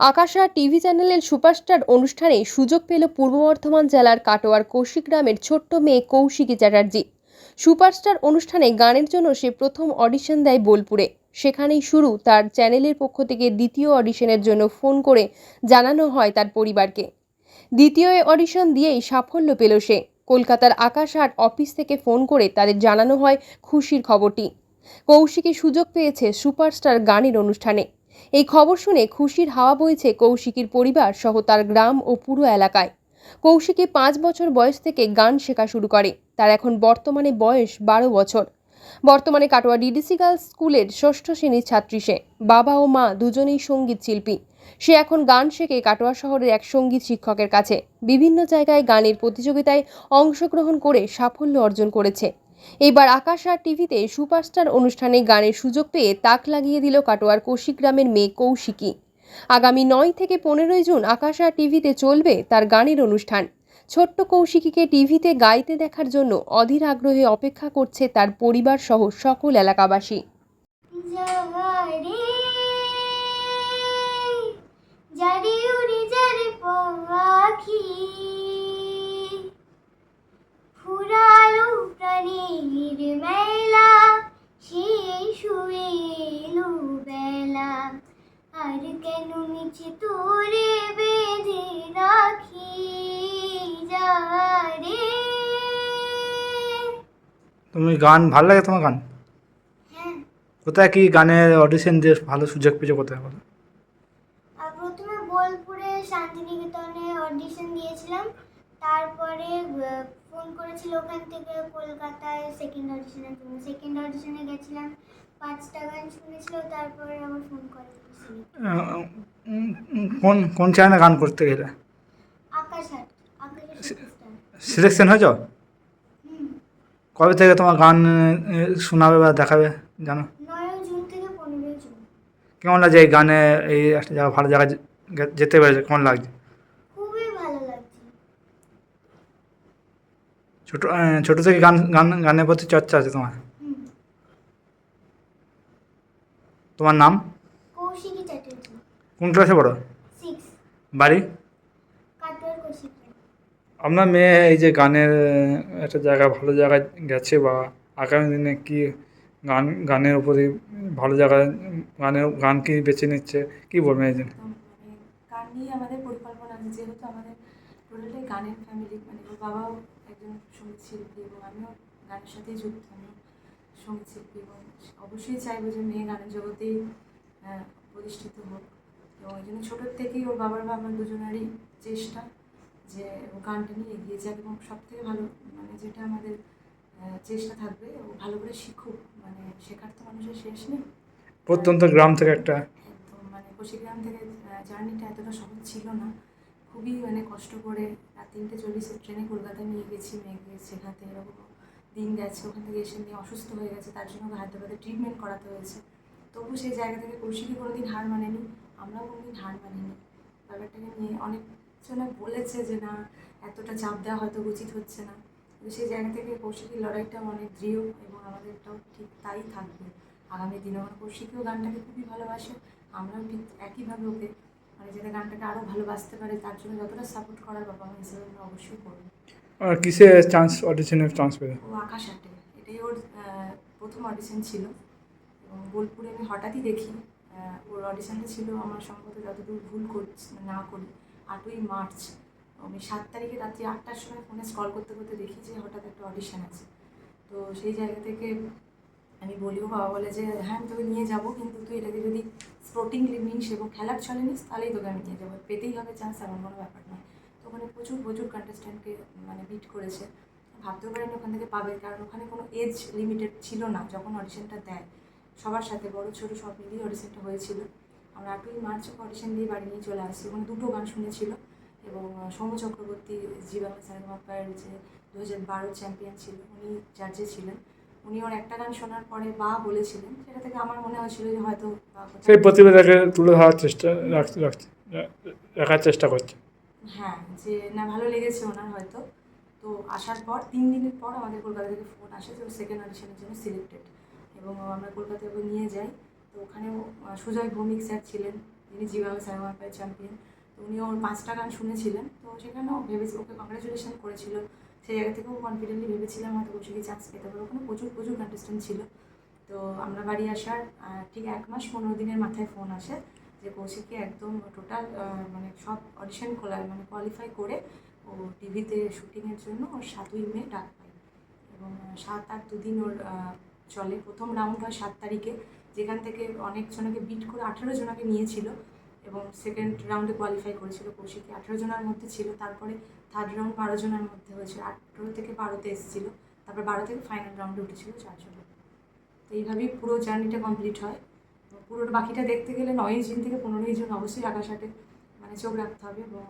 আকাশা TV চ্যানেলের superstar অনুষ্ঠানে সুযোগ পেল পূর্ব বর্ধমান জেলার কাটোয়ার কৌশিক গ্রামের ছোট্ট মেয়ে কৌশিকী চ্যাটার্জি। সুপারস্টার অনুষ্ঠানে গানের জন্য সে প্রথম অডিশন দেয় বোলপুরে। সেখানেই শুরু তার চ্যানেলের পক্ষ থেকে দ্বিতীয় অডিশনের জন্য ফোন করে জানানো হয় তার পরিবারকে। দ্বিতীয় অডিশন দিয়েই সাফল্য পেল সে। কলকাতার আকাশ আট অফিস থেকে ফোন করে তাদের জানানো হয় খুশির খবরটি। কৌশিকী সুযোগ পেয়েছে সুপারস্টার গানের অনুষ্ঠানে। এই খবর শুনে খুশির হাওয়া বইছে কৌশিকীর পরিবার সহ তার গ্রাম ও পুরো এলাকায়। কৌশিকী পাঁচ বছর বয়স থেকে গান শেখা শুরু করে। তার এখন বর্তমানে বয়স বারো বছর। বর্তমানে কাটোয়া ডিডিসি গার্লস স্কুলের ষষ্ঠ শ্রেণির ছাত্রী সে। বাবা ও মা দুজনেই সংগীত শিল্পী। সে এখন গান শেখে কাটোয়া শহরের এক সংগীত শিক্ষকের কাছে। বিভিন্ন জায়গায় গানের প্রতিযোগিতায় অংশগ্রহণ করে সাফল্য অর্জন করেছে। এইবার আকাশ আর টিভিতে সুপারস্টার অনুষ্ঠানে গানের সুযোগ পেয়ে তাক লাগিয়ে দিল কাটোয়ার কৌশিক গ্রামের মেয়ে কৌশিকী। আগামী নয় থেকে পনেরোই জুন আকাশ আর টিভিতে চলবে তার গানের অনুষ্ঠান। ছোট্ট কৌশিকীকে টিভিতে গাইতে দেখার জন্য অধীর আগ্রহে অপেক্ষা করছে তার পরিবার সহ সকল এলাকাবাসী। তুমি গান ভালো লাগে তোমার গান? হ্যাঁ। কোথায় কি গানের অডিশন দিয়ে ভালো সুযোগ পেয়েছ কোথায় বলো? আর প্রথমে বোলপুরে শান্তিনিকেতনে অডিশন দিয়েছিলাম। তারপরে ফোন করেছিল ওখান থেকে কলকাতায় সেকেন্ড অডিশনের জন্য। সেকেন্ড অডিশনে গেছিলাম পাঁচটা গান শুনেছিল তারপরে আবার ফোন করে কোন কোন চ্যানেলে গান করতে গেলে? আকাশ সিলেকশন হয়েছ? কবে থেকে তোমার গান শোনাবে বা দেখাবে জানো? কেমন লাগছে এই গানে এই একটা জায়গা ভালো জায়গায় যেতে পেরেছে কেমন লাগছে? ছোটো ছোটো থেকে গান গান গানের প্রতি চর্চা আছে তোমার? তোমার নাম? কোন ক্লাসে পড়ো? বাড়ি? আপনার মেয়ে, এই যে গানের একটা জায়গা, ভালো জায়গায় গেছে বা আগামী দিনে কি গান, গানের উপরে ভালো জায়গায় গানের গান কি বেছে নিচ্ছে, কি বলবেন এই জন্য? মানে গান নিয়ে আমাদের পরিকল্পনা যেহেতু আমাদের টোটালটাই গানের ফ্যামিলি মানে ওর বাবাও একজন সংগীত শিল্পী এবং আমিও গানের সাথেই যুক্ত, আমি সংগীত শিল্পী এবং অবশ্যই চাইব যে মেয়ে গানের জগতেই প্রতিষ্ঠিত হোক এবং এই জন্য ছোটোর থেকেই ওর বাবার বা আমার দুজনেরই চেষ্টা। যে ও গানটা নিয়ে এগিয়ে যাক এবং সব থেকে ভালো মানে যেটা আমাদের চেষ্টা থাকবে ও ভালো করে শিখুক মানে শেখার তো মানুষের শেষ নেই। প্রত্যন্ত গ্রাম থেকে একটা। একদম মানে কোশিগ্রাম থেকে জার্নিটা এতটা সহজ ছিল না। খুবই মানে কষ্ট করে রাত তিনটে চল্লিশের ট্রেনে কলকাতায় নিয়ে গেছি মেয়েকে শেখাতে এরকম দিন গেছে ওখান থেকে এসে নিয়ে অসুস্থ হয়ে গেছে তার জন্য হায়দ্রাবাদে ট্রিটমেন্ট করাতে হয়েছে। তবু সেই জায়গা থেকে কৌশিকী কোনোদিন হার মানেনি আমরাও কোনোদিন হার মানিনি। ব্যাপারটাকে নিয়ে অনেক জনে বলেছে যে না এতটা চাপ দেওয়া হয়তো উচিত হচ্ছে না। কিন্তু সেই জায়গা থেকে কৌশিকীর লড়াইটা অনেক দৃঢ় এবং আমাদেরটাও ঠিক তাই থাকবে। আগামী দিনে আমার কৌশিকীও গানটাকে খুবই ভালোবাসে আমরাও ঠিক একইভাবে ওকে মানে যাতে গানটাকে আরও ভালোবাসতে পারে তার জন্য যতটা সাপোর্ট করার বাবা মা হিসেবে আমরা অবশ্যই করব। আর কিসে চান্স অডিশনের চান্স পেলে? ও আকাশ আটে এটাই ওর প্রথম অডিশন ছিল। এবং বোলপুরে আমি হঠাৎই দেখি ওর অডিশনটা ছিল আমার সম্ভবত যতদূর ভুল করছি না করি। আটই মার্চ। আমি সাত তারিখে রাত্রি আটটার সময় ফোনে স্কল করতে করতে দেখি যে হঠাৎ একটা অডিশন আছে। তো সেই জায়গা থেকে আমি বলিও বাবা, বলে যে হ্যাঁ আমি তোকে নিয়ে যাব, কিন্তু তুই এটাকে যদি স্পোর্টিং নিস এবং খেলার চলে নিস, তাহলেই তোকে আমি নিয়ে যাব। পেতেই হবে চান্স এমন কোনো ব্যাপার নয়। তো ওখানে প্রচুর প্রচুর কন্টেস্ট্যান্টকে মানে বিট করেছে। ভাবতেও পারিনি ওখান থেকে পাবে, কারণ ওখানে কোনো এজ লিমিটেড ছিল না, যখন অডিশনটা দেয়। সবার সাথে বড়, ছোটো, সব মিলিয়ে অডিশনটা হয়েছিল। আমরা আটই মার্চ অডিশন দিয়ে বাড়ি নিয়ে চলে আসছি ওখানে দুটো গান শুনেছিল এবং সৌম্য চক্রবর্তী জি বাংলা সিনেমাপার যে দু হাজার বারো চ্যাম্পিয়ন ছিল উনি জাজে ছিলেন। উনি ওর একটা গান শোনার পরে বা বলেছিলেন সেটা থেকে আমার মনে হয়েছিল যে হয়তো সেই প্রতিভাটাকে তুলে ধরার চেষ্টা রাখার চেষ্টা করছে। হ্যাঁ যে না ভালো লেগেছে ওনার হয়তো। তো আসার পর তিন দিনের পর আমাদের কলকাতা থেকে ফোন আসে যে সেকেন্ড অডিশনের জন্য সিলেক্টেড এবং আমরা কলকাতায় নিয়ে যাই। তো ওখানেও সুজয় ভৌমিক স্যার ছিলেন, যিনি জিবাংলা সারেগামাপায় চ্যাম্পিয়ন তো উনি ওর পাঁচটা গান শুনেছিলেন। তো সেখানেও ভেবেছে, ওকে কংগ্রাচুলেশন করেছিল। সেই জায়গা থেকেও কনফিডেন্টলি ভেবেছিলাম হয়তো কৌশিকী চান্স পেতে পারব। ওখানে প্রচুর প্রচুর কন্টেস্টেন্ট ছিল। তো আমরা বাড়ি আসার ঠিক এক মাস পনেরো দিনের মাথায় ফোন আসে যে কৌশিকী একদম টোটাল মানে সব অডিশন খোলা মানে কোয়ালিফাই করে ও টিভিতে শুটিংয়ের জন্য ওর সাতই মে ডাক পায়। এবং সাত আট দুদিন ওর চলে। প্রথম রাউন্ড হয় সাত তারিখে। যেখান থেকে অনেক জনকে বিট করে আঠেরো জনকে নিয়েছিল এবং সেকেন্ড রাউন্ডে কোয়ালিফাই করেছিল কৌশিকী আঠেরো জনের মধ্যে ছিল তারপরে থার্ড রাউন্ড বারো জনের মধ্যে হয়েছিল আঠেরো থেকে বারোতে এসেছিল তারপর বারো থেকে ফাইনাল রাউন্ডে উঠেছিল চারজন। তো এইভাবেই পুরো জার্নিটা কমপ্লিট হয়। পুরোটা বাকিটা দেখতে গেলে নয়ই জুন থেকে পনেরোই জুন অবশ্যই আকাশাটে মানে চোখ রাখতে হবে এবং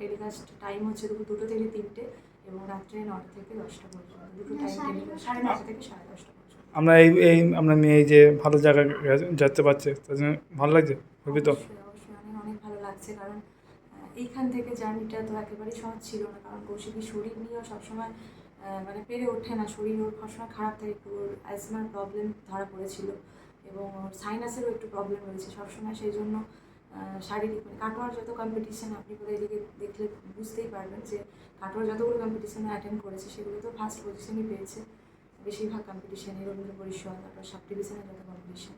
টেলিকাস্ট টাইম হচ্ছে দুপুর দুটো থেকে তিনটে এবং রাত্রে নটা থেকে দশটা পর্যন্ত। দুটো টাইম সাড়ে নটা থেকে সাড়ে দশটা। আমরা এই এই আমরা মেয়ে যে ভালো জায়গায় যেতে পারছে, তার জন্য ভালো লাগছে, খুবই তো। অনেক ভালো লাগছে, কারণ এইখান থেকে জার্নিটা তো একেবারেই সহজ ছিল না, কারণ কৌশিকী শরীর নিয়েও সবসময় মানে পেরে ওঠে না, শরীর ওর সবসময় খারাপ থাকে ওর অ্যাজমার প্রবলেম ধরা পড়েছিল এবং ওর সাইনাসেরও একটু প্রবলেম রয়েছে সবসময়, সেই জন্য শারীরিক মানে কাটোয়ার যত কম্পিটিশন আপনি কোথায় এদিকে দেখলে বুঝতেই পারবেন যে কাটোয়ার যতগুলো কম্পিটিশনে অ্যাটেন্ড করেছে, সেগুলো তো ফার্স্ট পজিশনই পেয়েছে। বেশিরভাগ কম্পিটিশনে রবীন্দ্র পরিষদ তারপর সাব ডিভিশনের যত কম্পিটিশন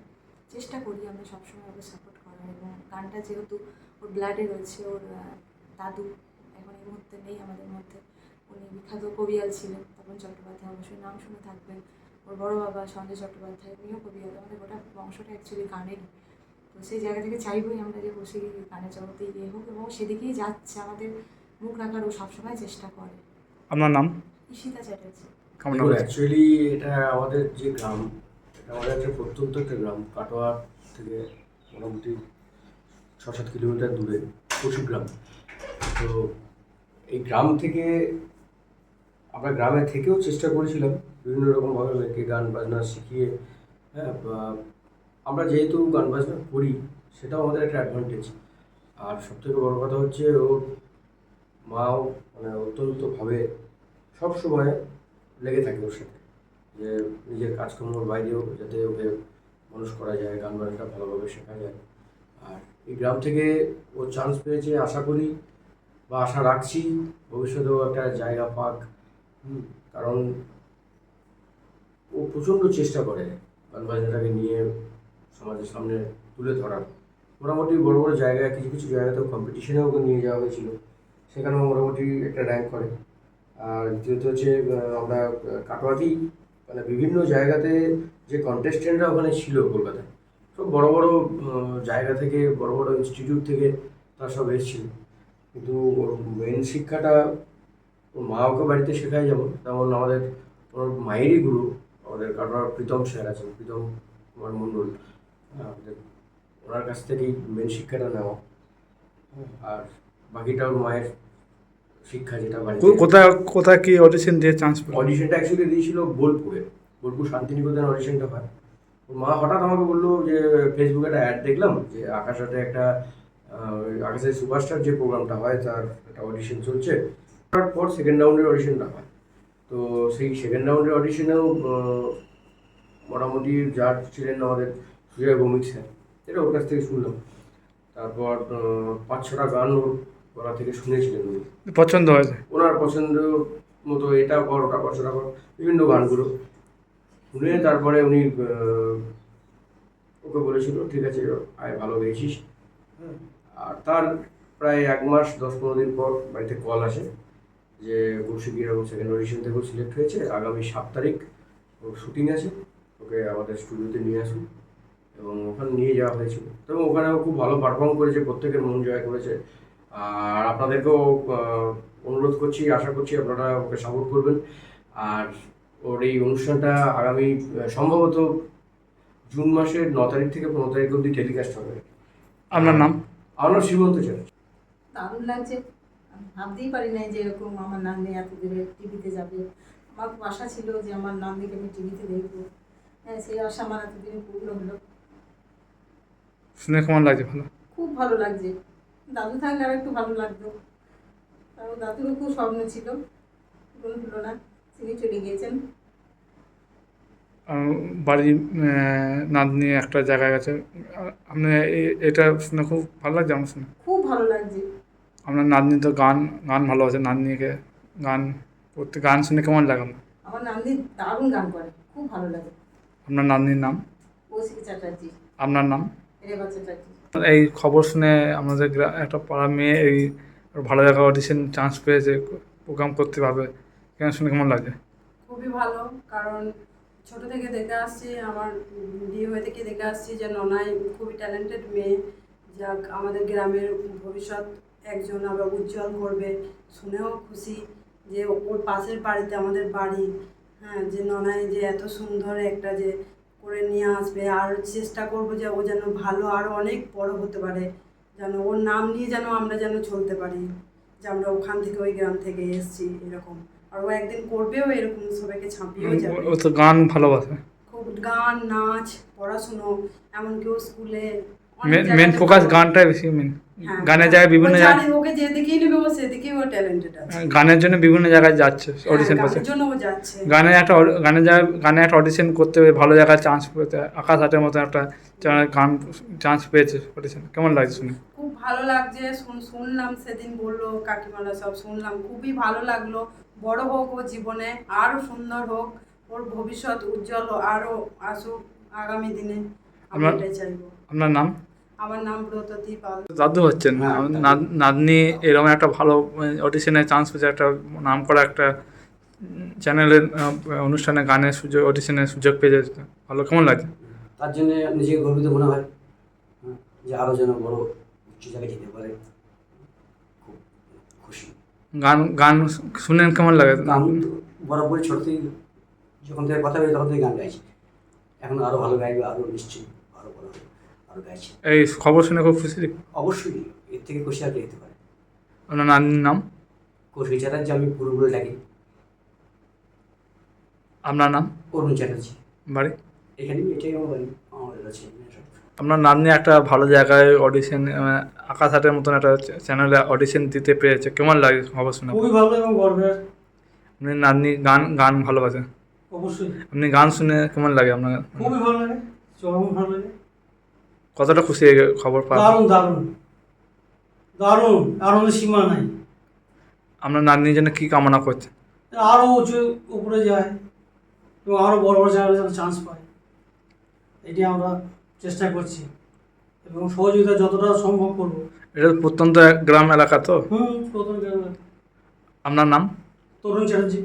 চেষ্টা করি আমরা সবসময় ওকে সাপোর্ট করার এবং গানটা যেহেতু ওর ব্লাডে রয়েছে ওর দাদু এখন এই মুহূর্তে নেই আমাদের মধ্যে। উনি বিখ্যাত কবিয়াল ছিলেন তপন চট্টোপাধ্যায় অবশ্যই নাম শুনে থাকবেন। ওর বড় বাবা সঞ্জয় চট্টোপাধ্যায় উনিও কবিয়াল। আমাদের গোটা বংশটা অ্যাকচুয়ালি গানেরই। তো সেই জায়গা থেকে চাইবই আমরা যে বসে গানের জগতে ইয়ে হোক এবং সেদিকেই যাচ্ছে। আমাদের মুখ রাখার ও সবসময় চেষ্টা করে। আপনার নাম? ঈশিতা চ্যাটার্জি। কেমন অ্যাকচুয়ালি এটা আমাদের যে গ্রাম এটা আমাদের একটা প্রত্যন্ত একটা গ্রাম কাটোয়া থেকে মোটামুটি ছ সাত কিলোমিটার দূরে পশু গ্রাম। তো এই গ্রাম থেকে আমরা গ্রামে থেকেও চেষ্টা করেছিলাম বিভিন্ন রকমভাবে মেয়েকে গান বাজনা শিখিয়ে হ্যাঁ আমরা যেহেতু গান বাজনা করি সেটাও আমাদের একটা অ্যাডভান্টেজ আর সবথেকে বড় কথা হচ্ছে ওর মাও মানে অত্যন্তভাবে সবসময় লেগে থাকে ওর সাথে। যে নিজের কাজকর্মের বাইরেও যাতে ওকে মানুষ করা যায়, গান বাজনাটা ভালোভাবে শেখা যায়। আর এই গ্রাম থেকে ও চান্স পেয়েছে আশা করি বা আশা রাখছি ভবিষ্যতেও একটা জায়গা পাক। কারণ ও প্রচণ্ড চেষ্টা করে গান বাজনাটাকে নিয়ে সমাজের সামনে তুলে ধরার। মোটামুটি বড় বড় জায়গায়, কিছু কিছু জায়গাতেও কম্পিটিশনেও ওকে নিয়ে যাওয়া হয়েছিল। সেখানেও মোটামুটি একটা র্যাঙ্ক করে। আর দ্বিতীয়ত হচ্ছে আমরা কাটোয়াতেই মানে বিভিন্ন জায়গাতে যে কন্টেস্টেন্টরা ওখানে ছিল কলকাতায়, সব বড় বড় জায়গা থেকে, বড় বড় ইনস্টিটিউট থেকে তারা সব এসেছিল। কিন্তু ওর মেন শিক্ষাটা ওর মা ওকে বাড়িতে শেখায় যেমন, তেমন আমাদের ওর মায়েরই গুরু, আমাদের কাটোয়ার প্রীতম স্যার আছেন, প্রীতম কুমার মণ্ডল ওনার কাছ থেকেই মেন শিক্ষাটা নেওয়া। আর বাকিটা ওর মায়ের শিক্ষা যেটা বাড়িতে কোথায় কোথায় কি অডিশন দিয়ে চান্স অডিশনটা অ্যাকচুয়ালি দিয়েছিল বোলপুরে বোলপুর শান্তিনিকেতন অডিশনটা হয়। মা হঠাৎ আমাকে বলল যে ফেসবুকে একটা অ্যাড দেখলাম যে আকাশাতে একটা আকাশের সুপারস্টার যে প্রোগ্রামটা হয় তার একটা অডিশন চলছে। তারপর সেকেন্ড রাউন্ডের অডিশনটা হয়। তো সেই সেকেন্ড রাউন্ডের অডিশনেও মোটামুটি যার ছিলেন আমাদের সুজয় ভৌমিক স্যার এটা ওর কাছ থেকে শুনলাম। তারপর পাঁচ ছটা গান ওর গলা থেকে শুনেছিলেন উনি পছন্দ হয়েছে? ওনার পছন্দ মতো এটা কর ওটা কর সেটা কর বিভিন্ন গানগুলো। শুনে তারপরে উনি ওকে বলেছিল ঠিক আছে আয় ভালো গেয়েছিস। হ্যাঁ আর তার প্রায় এক মাস দশ পনেরো দিন পর বাড়িতে কল আসে যে কৌশিকী এবং সেকেন্ড অডিশন থেকেও সিলেক্ট হয়েছে আগামী সাত তারিখ ওর শুটিং আছে ওকে আমাদের স্টুডিওতে নিয়ে আসুন। এবং ওখানে নিয়ে যাওয়া হয়েছিল। এবং ওখানেও খুব ভালো পারফর্ম করেছে প্রত্যেকের মন জয় করেছে। আর আপনাদেরকেও অনুরোধ করছি আশা করছি আপনারা ওকে সাপোর্ট করবেন। আর ওর এই অনুষ্ঠানটা আগামী সম্ভবত জুন মাসের ন তারিখ থেকে পনেরো তারিখ অবধি টেলিকাস্ট হবে। আপনার নাম? আমার নাম শ্রীমন্ত চ্যাটার্জি। দারুণ লাগছে। আমি ভাবতেই পারি নাই যে এরকম আমার নান্দি এত দূরে টিভিতে যাবে। আমার খুব আশা ছিল যে আমার নান্দিকে আমি টিভিতে দেখব। হ্যাঁ সেই আশা আমার এতদিনে পূর্ণ হলো। শুনে কেমন লাগছে ভালো? খুব ভালো লাগছে। দাদু থাকলে আর একটু ভালো লাগতো। কারণ দাদুরও খুব স্বপ্ন ছিল পূরণ হলো না তিনি চলে গিয়েছেন। আহ, বাড়ি আহ, নাতনি একটা জায়গায় গেছে। আপনি এটা শুনে খুব ভালো লাগছে আমার শুনে। খুব ভালো লাগছে। আপনার নাতনি তো গান গান ভালোবাসে নাতনিকে গান করতে গান শুনে কেমন লাগে আপনার? আমার নান্দি দারুণ গান করে খুব ভালো লাগে। আপনার নাতনির নাম? কৌশিক চ্যাটার্জি। আপনার নাম? রেবা চ্যাটার্জি। এই খবর শুনে আমাদের একটা পাড়া মেয়ে এই ভালো জায়গা অডিশন চান্স পেয়েছে প্রোগ্রাম করতে পারবে কেন শুনে কেমন লাগে? খুবই ভালো, কারণ ছোট থেকে দেখে আসছি, আমার বিয়ে হয়ে থেকে দেখে আসছি যে ননাই খুবই ট্যালেন্টেড মেয়ে। যা আমাদের গ্রামের ভবিষ্যৎ একজন আবার উজ্জ্বল করবে, শুনেও খুশি যে ওর পাশের বাড়িতে আমাদের বাড়ি। হ্যাঁ যে ননাই যে এত সুন্দর একটা যে করে নিয়ে আসবে। আর চেষ্টা করব যে ও যেন ভালো আরও অনেক বড় হতে পারে যেন ওর নাম নিয়ে যেন আমরা যেন চলতে পারি যে আমরা ওখান থেকে ওই গ্রাম থেকে এসেছি এরকম। আর ও একদিন করবেও এরকম সবাইকে ছাপিয়েও যাবে। ও তো গান ভালোবাসে। খুব গান নাচ পড়াশুনো এমনকি ও স্কুলে মেন মেন ফোকাস গানটাই বেশি মেন গানের জায়গায় বিভিন্ন ওকে যেদিকেই নেবে ও সেদিকেই ও ট্যালেন্টেড আছে। গানের জন্য বিভিন্ন জায়গায় যাচ্ছে হ্যাঁ, অডিশন করছে। গানের জন্য ও যাচ্ছে। গানের একটা গানের জায়গায় গানে একটা অডিশন করতে হবে ভালো জায়গায় চান্স পেতে আকাশ হাটের মতো একটা গান চান্স পেয়েছে অডিশন কেমন লাগছে শুনে? খুব ভালো লাগছে শুন- শুনলাম সেদিন বলল কাকিমারা সব শুনলাম। খুবই ভালো লাগল। বড় হোক ও জীবনে আরও সুন্দর হোক ওর ভবিষ্যৎ উজ্জ্বল আরও আসুক আগামী দিনে আমি আমরা- চাইব। আপনার নাম? আমার নাম ব্রততী পাল। দাদু হচ্ছেন। হ্যাঁ, নাতনি এরকম একটা ভালো অডিশনে চান্স পেয়েছে একটা নাম করা একটা চ্যানেলের অনুষ্ঠানে গানের সুযোগ অডিশনের সুযোগ পেয়েছে। ভালো কেমন লাগছে তার জন্য নিজেকে গর্বিত মনে হয় হ্যাঁ, যে আরও যেন বড় উচ্চ জায়গায় যেতে পারে। খুব খুশি। গান গান শুনেন কেমন লাগে? গান বরাবরই ছোট থেকে যখন থেকে কথা বলি তখন থেকে গান গাইছি। এখন আরও ভালো গাইবে আরও নিশ্চয়ই আরও ভালো হবে। আরও গাইছে। এই খবর শুনে খুব খুশি? অবশ্যই এর থেকে খুশি আর হতে পারে আপনার নাতনির নাম? কৌশিক চ্যাটার্জি আমি পুরোপুরি ডাকি। আপনার নাম? অরুণ চ্যাটার্জি। বাড়ি? এখানে এটাই আমার বাড়ি আমাদের আছে আপনার নাতনি একটা ভালো জায়গায় অডিশন আকাশ হাটের মতন একটা চ্যানেলে অডিশন দিতে পেরেছে। কেমন লাগে খবর শুনে? খুবই ভালো এবং গর্বের। আপনি নাতনি গান গান ভালোবাসেন? অবশ্যই। আপনি গান শুনে কেমন লাগে আপনার? খুবই ভালো লাগে চরম ভালো লাগে। কতটা খুশি এই খবর পাওয়া দারুণ দারুণ। দারুণ আনন্দের সীমা নাই। আপনার নাতনির জন্য কি কামনা করছে? আরও উঁচু উপরে যায় এবং আরও বড় বড় জায়গায় যেন চান্স পায়। এটি আমরা চেষ্টা করছি এবং সহযোগিতা যতটা সম্ভব করব। এটা প্রত্যন্ত গ্রাম এলাকা তো? হুম প্রথম গ্রামে আপনার নাম? তরুণ চ্যাটার্জি।